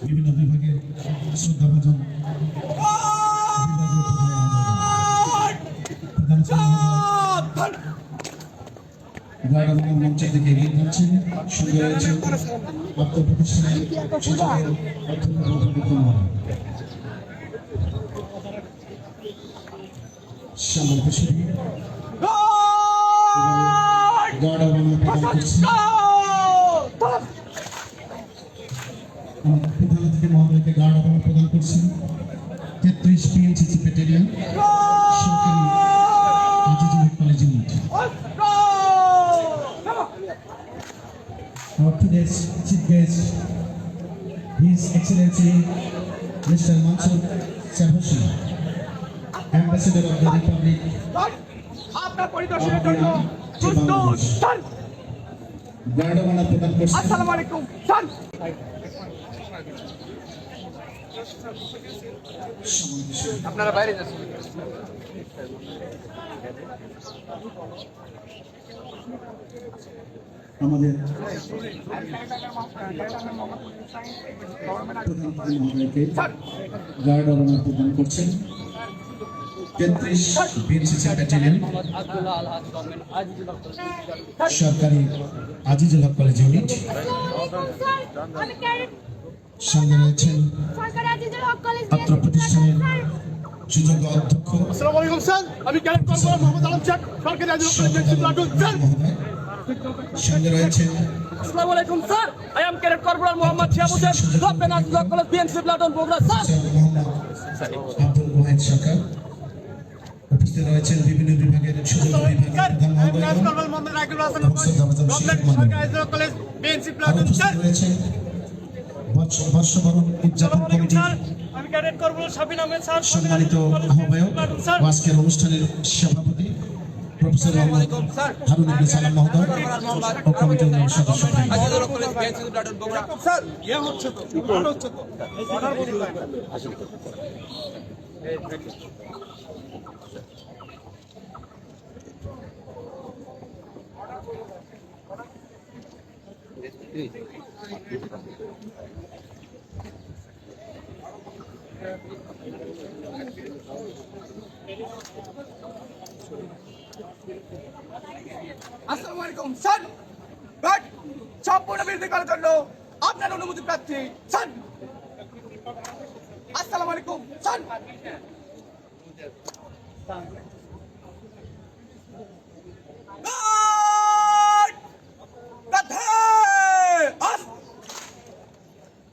বিভিন্ন বিভাগের শ্রদ্ধাভাজন মঞ্চের দিকে এগিয়ে যাচ্ছেন সঙ্গে সূচকের গার্ড করছেন গার্ড প্রদান করছেন তেত্রিশ পিএনসিসি ব্যাটালিয়ন সরকারি Azizul college unit Our today's chief guest, His Excellency Mr. Mansoor Sarhoshi, Ambassador of the Republic আপনার পরিদর্শনের জন্য প্রস্তুত। স্যার গার্ডবানা প্রদান করছেন আসসালামু আলাইকুম। স্যার আপনারা বাইরে যাচ্ছেন। আমাদের মহোদয়কে গার্ডবানা প্রদান করছেন। তেত্রিশ বিএনসিসি ব্যাটালিয়ন সরকারি আজিজুল হক কলেজ ইউনিট সঙ্গে রয়েছেন ছাত্র প্রতিষ্ঠানের সুযোগ্য অধ্যক্ষ। আসসালামু আলাইকুম স্যার। আমি ক্যাডেট কর্পোরাল মোহাম্মদ আলম শেখ সরকারি বেঞ্চি প্লাটুন স্যার। সঙ্গে রয়েছেন আসসালামু আলাইকুম sir I am cadet corporal Mohammad Shihab Hossain government Azizul college BNC platoon Bogura sir sir Mohammad Sarkar. উপস্থিত রয়েছেন বিভিন্ন বিভাগের সুযোগ্য বিভাগের প্রধান মহোদয় কলেজ বিএনসি আরও উপস্থিত রয়েছেন বর্ষবরণ উদযাপন কমিটির সম্মানিত আহ্বায়ক আজকের অনুষ্ঠানের সভাপতি প্রফেসর হারুন ইবনে সালাম মহোদয় ও কমিটির সদস্য ইয়ে হচ্ছে আসসালামু আলাইকুম স্যার। ব্যাট সম্পূর্ণ বিরোধী করার জন্য আপনার অনুমতি প্রার্থী স্যার। আসসালামু আলাইকুম স্যার।